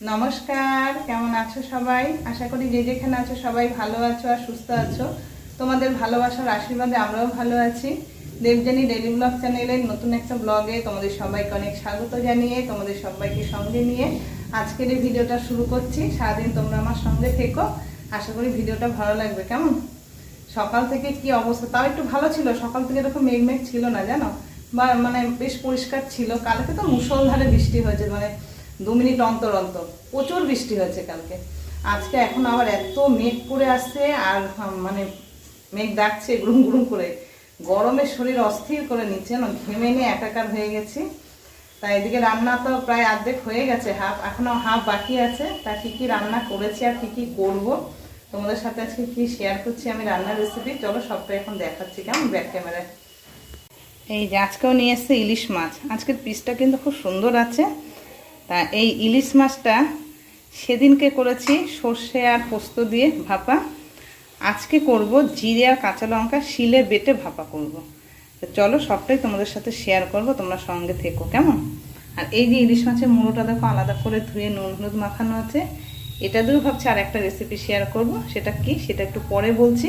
নমস্কার, কেমন আছো সবাই? আশা করি যে যেখানে আছো সবাই ভালো আছো আর সুস্থ আছো। তোমাদের ভালোবাসার আশীর্বাদে আমরাও ভালো আছি। দেবজানি ডেলি ব্লগ চ্যানেলের নতুন একটা ব্লগে তোমাদের সবাইকে অনেক স্বাগত জানিয়ে, তোমাদের সবাইকে সঙ্গে নিয়ে আজকের এই ভিডিওটা শুরু করছি। সারাদিন তোমরা আমার সঙ্গে থেকো। আশা করি ভিডিওটা ভালো লাগবে। কেমন? সকাল থেকে কি অবস্থা? তাও একটু ভালো ছিল। সকাল থেকে এরকম মেঘ মেঘ ছিল না, জানো? বা মানে বেশ পরিষ্কার ছিল। কালকে তো মুষলধারে বৃষ্টি হয়েছে। মানে দু মিনিট অন্তর অন্তর। প্রচুর বৃষ্টি হয়েছে কালকে। আজকে এখন আবার এত মেঘ করে আসছে আর মানে মেঘ ডাকছে গুড়ুম গুড়ুম করে। গরমে শরীর অস্থির করে নিচ্ছে না ঘেমে নিয়ে একাকার হয়ে গেছি। তাই এদিকে রান্না তো প্রায় অর্ধেক হয়ে গেছে, হাফ এখনও হাফ বাকি আছে। তা কি কি রান্না করেছি আর কি কি করব? তোমাদের সাথে আজকে কি শেয়ার করছি আমি রান্নার রেসিপি চলো সবটা এখন দেখাচ্ছি কেমন ব্যাক ক্যামেরায় এই যে আজকেও নিয়ে এসছে ইলিশ মাছ। আজকের পিসটা কিন্তু খুব সুন্দর আছে। তা এই ইলিশ মাছটা সেদিনকে করেছি সর্ষে আর পোস্ত দিয়ে ভাপা। আজকে করব জিরে আর কাঁচা লঙ্কা শিলে বেটে ভাপা করব। তো চলো সবটাই তোমাদের সাথে শেয়ার করব, তোমরা সঙ্গে থেকো, কেমন? আর এই যে ইলিশ মাছের মুড়োটা দেখো, আলাদা করে ধুয়ে নুন হলুদ মাখানো আছে। এটা দিয়েও ভাবছি আর একটা রেসিপি শেয়ার করব, সেটা কি? সেটা একটু পরে বলছি।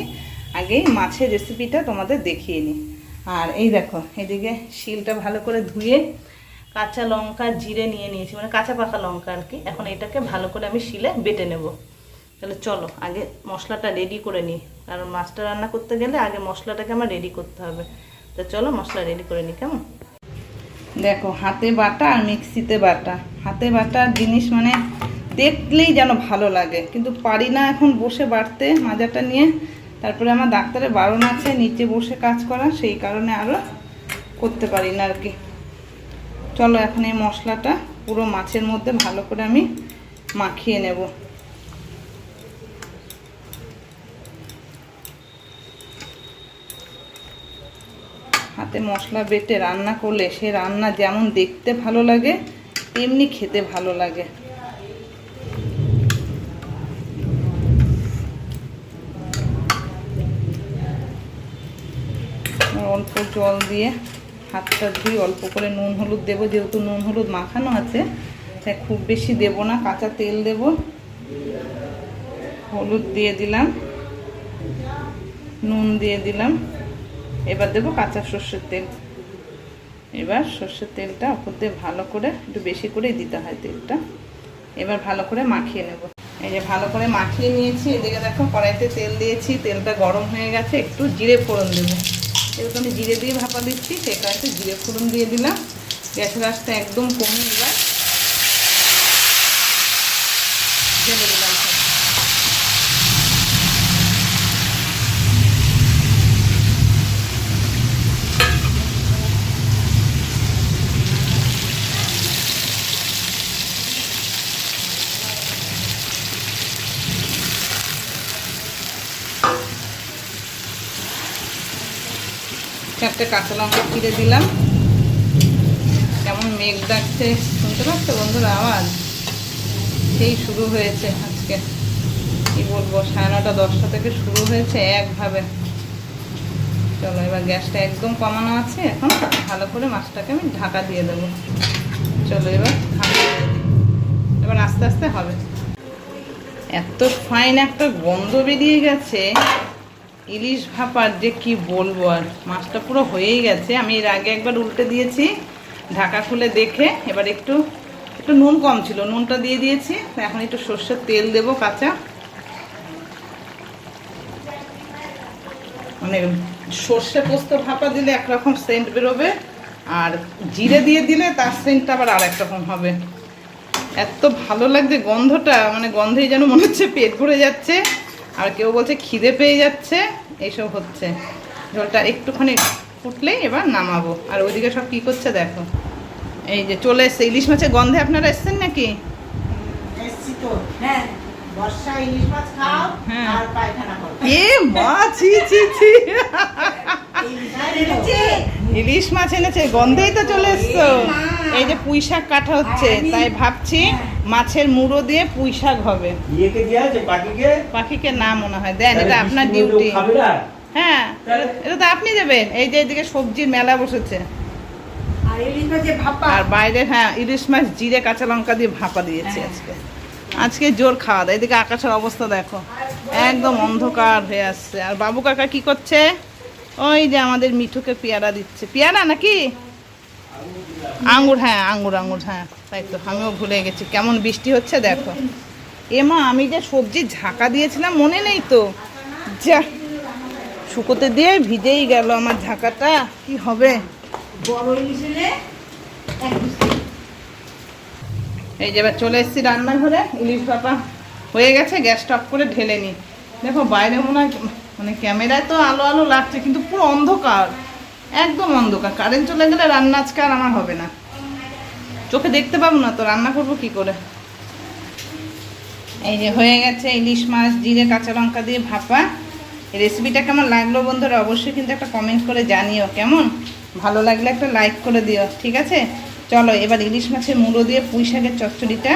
আগে মাছের রেসিপিটা তোমাদের দেখিয়ে নিই। আর এই দেখো, এদিকে শিলটা ভালো করে ধুয়ে কাঁচা লঙ্কা, জিরে নিয়ে নিয়েছি মানে কাঁচা পাকা লঙ্কা আর কি। এখন এটাকে ভালো করে আমি শিলে বেটে নেব। তাহলে চলো, আগে মশলাটা রেডি করে নিই। কারণ মাছটা রান্না করতে গেলে আগে মশলাটাকে আমার রেডি করতে হবে। তো চলো মশলা রেডি করে নিই, কেমন? দেখো, হাতে বাটা আর মিক্সিতে বাটা। হাতে বাটা জিনিস মানে দেখলেই যেন ভালো লাগে। কিন্তু পারি না এখন বসে বাটতে মাজাটা নিয়ে। তারপরে আমার ডাক্তারের বারণ আছে, নিচে বসে কাজ করা, সেই কারণে আরও করতে পারি না আর কি। চলো এখন এই মশলাটা পুরো মাছের মধ্যে ভালো করে আমি মাখিয়ে নেব। হাতে মশলা বেটে রান্না করলে সে রান্না যেমন দেখতে ভালো লাগে, তেমনি খেতে ভালো লাগে। অল্প জল দিয়ে হাতটা ধুই অল্প করে নুন হলুদ দেবো, যেহেতু নুন হলুদ মাখানো আছে, তাই খুব বেশি দেব না, কাঁচা তেল দেব। হলুদ দিয়ে দিলাম, নুন দিয়ে দিলাম, এবার দেবো কাঁচা সর্ষের তেল। এবার সর্ষের তেলটা ওপর দিয়ে ভালো করে, একটু বেশি করেই দিতে হয় তেলটা। এবার ভালো করে মাখিয়ে নেব। এই যে ভালো করে মাখিয়ে নিয়েছি, এদিকে দেখো কড়াইতে তেল দিয়েছি, তেলটা গরম হয়ে গেছে, একটু জিরে ফোড়ন দেবো। যেহেতু আমি জিরে দিয়ে ভাপা দিচ্ছি সেই কারণে জিরে ফোড়ন দিয়ে দিলাম। গ্যাসের আঁচটা একদম কমে এবার দিলাম সব। চারটে কাঁচা লঙ্কা চিড়ে দিলাম। কেমন মেঘ ডাকছে, শুনতে পাচ্ছ বন্ধুরা আওয়াজ? সেই শুরু হয়েছে আজকে। কি বলব, সাড়ে নটা, দশটা থেকে শুরু হয়েছে একভাবে। চলো এবার গ্যাসটা একদম কমানো আছে, এখন ভালো করে মাছটাকে আমি ঢাকা দিয়ে দেবো। চলো এবার ঢাকা এবার আস্তে আস্তে হবে। এত ফাইন একটা গন্ধ বেরিয়ে গেছে। ইলিশ ভাপার যে কি বলব আর, মাছটা পুরো হয়েই গেছে। আমি এর আগে একবার উল্টে দিয়েছি, ঢাকা খুলে দেখে। এবার একটু একটু নুন কম ছিল, নুনটা দিয়ে দিয়েছি। এখন একটু সর্ষের তেল দেব, কাঁচা। মানে সর্ষে পোস্ত ভাপা দিলে একরকম সেন্ট বেরোবে, আর জিরে দিয়ে দিলে তার সেন্টটা আবার আর রকম হবে। এত ভালো লাগছে গন্ধটা মানে গন্ধেই যেন মনে হচ্ছে পেট ভরে যাচ্ছে। আর কেউ বলছে খিদে পেয়ে যাচ্ছে। এইসব হচ্ছে। ঝোলটা একটুখানি ফুটলেই এবার নামাবো। আর ওইদিকে সব কী করছে দেখো। এই যে চলে এসছে। ইলিশ মাছের গন্ধে আপনারা এসছেন নাকি? হ্যাঁ ইলিশ মাছ হ্যাঁ। এনেছে? ইলিশ মাছ এনেছে। গন্ধেই তো চলে এসছো। এই যে পুঁই শাক কাটা হচ্ছে। তাই ভাবছি মাছের মুড়ো দিয়ে পুঁই শাক হবে। পাখিকে? না মনে হয়। দেন এটা আপনার ডিউটি হ্যাঁ এটা- তো আপনি দেবেন। এই যে এদিকে সবজির মেলা বসেছে। আর বাইরে হ্যাঁ ইলিশ মাছ জিরে কাঁচা লঙ্কা দিয়ে ভাপা দিয়েছি হ্যাঁ। আজকে। আজকে জোর খাওয়া দাওয়া। এদিকে আকাশের অবস্থা দেখো। একদম অন্ধকার হয়ে আসছে। আর বাবু কাকা কি করছে? ওই যে আমাদের মিঠুকে পেয়ারা দিচ্ছে। পেয়ারা নাকি? আঙ্গুর হ্যাঁ আঙ্গুর আঙ্গুর হ্যাঁ তাই তো আমিও ভুলে গেছি কেমন বৃষ্টি হচ্ছে দেখো। এমা আমি যে সবজি ঝাঁকা দিয়েছিলাম মনে নেই তো। যা শুকোতে দিয়ে ভিজেই গেল আমার ঝাঁকাটা কি হবে? এই যে এবার চলে এসেছি রান্নাঘরে ইলিশ ভাপা হয়ে গেছে গ্যাস অফ করে ঢেলে নি। দেখো বাইরে মনে হয় মানে ক্যামেরায় তো আলো আলো লাগছে কিন্তু পুরো অন্ধকার। একদম অন্ধকার। কারেন্ট চলে গেলে রান্না আজকে আর আমার হবে না। চোখে দেখতে পাবো না তো, রান্না করব কি করে? এই যে হয়ে গেছে ইলিশ মাছ, জিরে, কাঁচা লঙ্কা দিয়ে ভাপা। রেসিপিটা কেমন লাগল বন্ধুরা অবশ্যই কিন্তু একটা কমেন্ট করে জানিও, কেমন? ভালো লাগলে একটা লাইক করে দিও, ঠিক আছে? চলো এবার ইলিশ মাছের মুড়ো দিয়ে পুঁই শাকের চচ্চড়িটা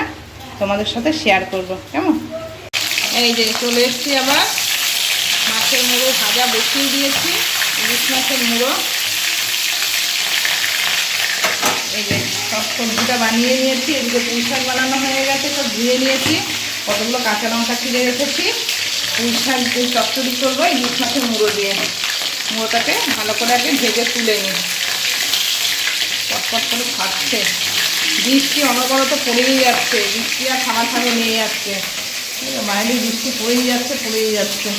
তোমাদের সাথে শেয়ার করব, কেমন? এই যে চলে এসেছি আবার। মাছের মুড়ো ভাজা বসিয়ে দিয়েছি, ইলিশ মাছের মুড়ো এই যে সব সবজিটা বানিয়ে নিয়েছি, এদিকে পুঁই শাক বানানো হয়ে গেছে, সব ধুয়ে নিয়েছি। কতগুলো কাঁচা লঙ্কা ছিঁড়ে রেখেছি। পুঁই শাক চচ্চড়ি করব ইলিশ মাছের মুড়ো দিয়ে। মুড়োটাকে ভালো করে আগে ভেজে তুলে নিই। পটপট করে খাচ্ছে। বৃষ্টি অনবরত পড়েই যাচ্ছে, বৃষ্টি আর থামা থামে নিয়ে যাচ্ছে বাইরে বৃষ্টি পড়েই যাচ্ছে পড়েই যাচ্ছে।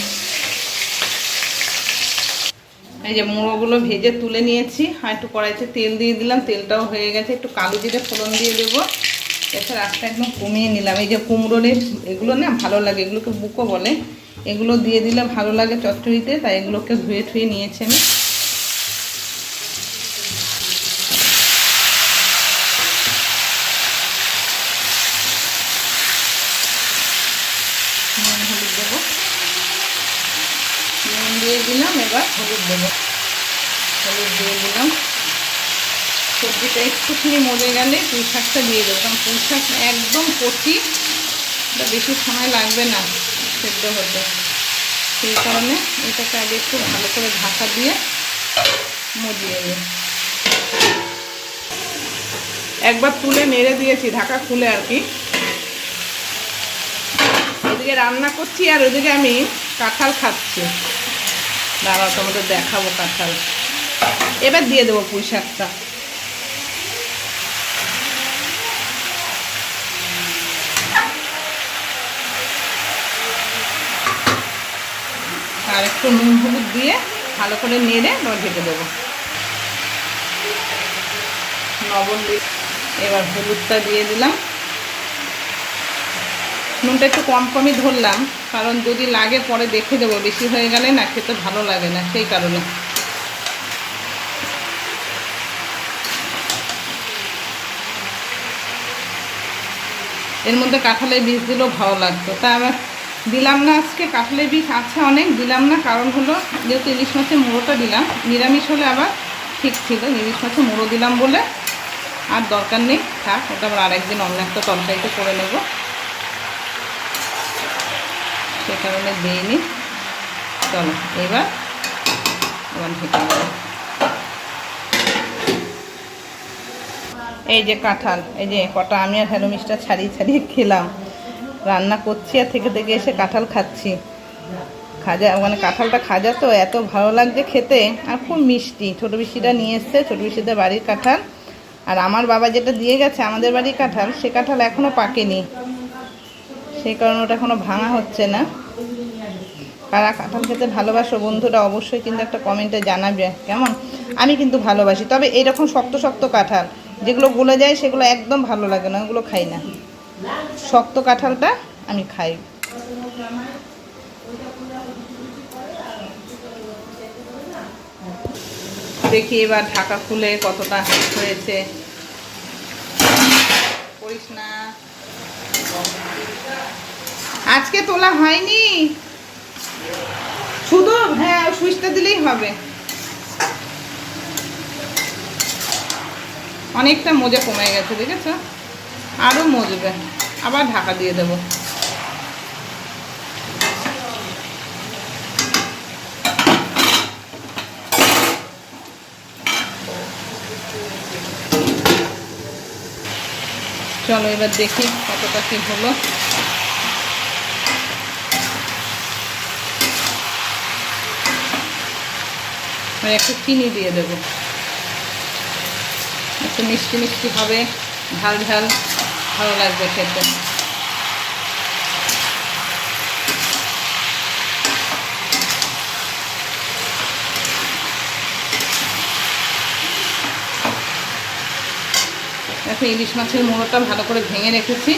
এই যে মুড়োগুলো ভেজে তুলে নিয়েছি, আর একটু কড়াইতে তেল দিয়ে দিলাম, তেলটাও হয়ে গেছে, একটু কালো জিরে ফোড়ন দিয়ে দেবো। এছাড়া রাস্তা একদম কমিয়ে নিলাম। এই যে কুমড়োর এগুলো না ভালো লাগে, এগুলোকে বুকো বলে। এগুলো দিয়ে দিলে ভালো লাগে চচ্চড়িতে, তাই এগুলোকে ধুয়ে ধুয়ে নিয়েছি আমি নুন হলুদ দেবো নুন দিয়ে দিলাম, এবার হলুদ দেবো। হলুদ দিয়ে দিলাম। সবজিটা একটুখানি মরে গেলে পুঁই শাকটা দিয়ে দেবো, কারণ পুঁই শাক একদম কচি, এটা বেশি সময় লাগবে না সেদ্ধ হতে। সেই কারণে এটাকে আগে একটু ভালো করে ঢাকা দিয়ে মজিয়ে দিই একবার তুলে নেড়ে দিয়েছি, ঢাকা খুলে আর কি। এদিকে রান্না করছি আর ওদিকে আমি কাঁঠাল খাচ্ছি। দাঁড়াও, তোমাদের দেখাবো কাঁঠাল। এবার দিয়ে দেবো পুঁই শাকটা। আর একটু নুন হলুদ দিয়ে ভালো করে নেড়ে এবার ঢেকে দেবো। দিয়ে এবার হলুদটা দিয়ে দিলাম। নুনটা একটু কম কমই ধরলাম, কারণ যদি লাগে পরে দেখে দেবো, বেশি হয়ে গেলে না খেতে ভালো লাগে না, সেই কারণে। এর মধ্যে কাঁঠালের বীজ দিলেও ভালো লাগতো। তা আবার দিলাম না আজকে, কাঁঠালের বীজ আছে অনেক, দিলাম না, কারণ হলো যেহেতু ইলিশ মাছের মুড়োটা দিলাম, নিরামিষ হলে আবার ঠিক ছিল, ইলিশ মাছের মুড়ো দিলাম বলে, আর দরকার নেই, থাক, ওটা আবার আরেকদিন অন্য একটা তরকারিতে করে নেব। সে কারণে দিইনি চলো, এবার এবার ঢেকে এই যে কাঁঠাল, এই যে কটা আমি আর হ্যালো মিষ্টার ছাড়িয়ে ছাড়িয়ে খেলাম। রান্না করছি আর থেকে থেকে এসে কাঁঠাল খাচ্ছি। খাজা মানে কাঁঠালটা খাজা তো, এত ভালো লাগছে খেতে। আর খুব মিষ্টি। ছোটো পিসিটা নিয়ে এসছে, ছোটো পিসিদের বাড়ির কাঁঠাল। আর আমার বাবা যেটা দিয়ে গেছে আমাদের বাড়ির কাঁঠাল, সে কাঁঠাল এখনও পাকেনি। সেই কারণে ওটা এখনও ভাঙা হচ্ছে না। কারা কাঁঠাল খেতে ভালোবাসো বন্ধুরা অবশ্যই কিন্তু একটা কমেন্টে জানাবে, কেমন? আমি কিন্তু ভালোবাসি, তবে এইরকম শক্ত শক্ত কাঁঠাল, যেগুলো গলে যায় সেগুলো একদম ভালো লাগে না, ওগুলো খাই না। শক্ত কাঁঠালটা আমি খাই। দেখি এবার ঢাকা খুলে কতটা হয়েছে। করিস না। আজকে তোলা হয়নি। শুধু হ্যাঁ সুইচটা দিলেই হবে। অনেকটা মজা কমে গেছে, দেখেছ? আরও মজবে। আবার ঢাকা দিয়ে দেবো। চলো এবার দেখি কতটা কি হলো। একটু চিনি দিয়ে দেব। একটু মিষ্টি মিষ্টি হবে, ঝাল ঝাল, ভালো লাগবে খেতে। দেখো ইলিশ মাছের মুড়োটা ভালো করে ভেঙে রেখেছি,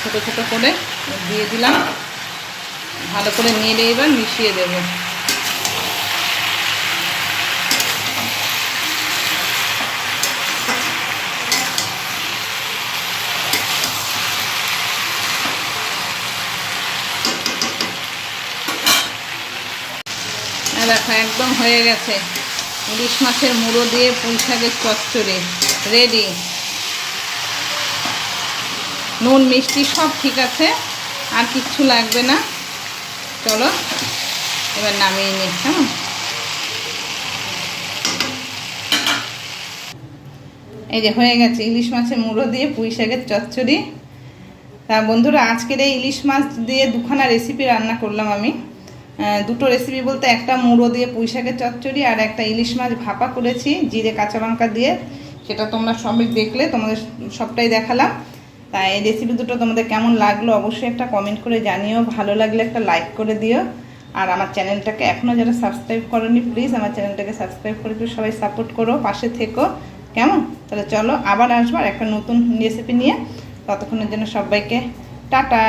ছোট ছোট করে দিয়ে দিলাম। ভালো করে নেড়ে এবার মিশিয়ে দেবো। দেখো, একদম হয়ে গেছে। ইলিশ মাছের মুড়ো দিয়ে পুঁই শাকের চচ্চড়ি। রেডি নুন, মিষ্টি সব ঠিক আছে, আর কিচ্ছু লাগবে না। চলো, এবার নামিয়ে নিই, কেমন? এই যে হয়ে গেছে ইলিশ মাছের মুড়ো দিয়ে পুঁই শাকের চচ্চড়ি। তা বন্ধুরা, আজকের এই ইলিশ মাছ দিয়ে দুখানা রেসিপি রান্না করলাম আমি। দুটো রেসিপি বলতে একটা মুড়ো দিয়ে পুঁই শাকের চচ্চড়ি আর একটা ইলিশ মাছ ভাপা করেছি, জিরে কাঁচা লঙ্কা দিয়ে। সেটা তোমরা সবই দেখলে, তোমাদের সবটাই দেখালাম। তাই এই রেসিপি দুটো তোমাদের কেমন লাগল অবশ্যই একটা কমেন্ট করে জানিও। ভালো লাগলে একটা লাইক করে দিও। আর আমার চ্যানেলটাকে এখনও যারা সাবস্ক্রাইব করনি প্লিজ আমার চ্যানেলটাকে সাবস্ক্রাইব করে একটু সবাই সাপোর্ট করো, পাশে থেকো। কেমন? তাহলে চলো আবার আসবার একটা নতুন রেসিপি নিয়ে। ততক্ষণের জন্য সবাইকে টাটা।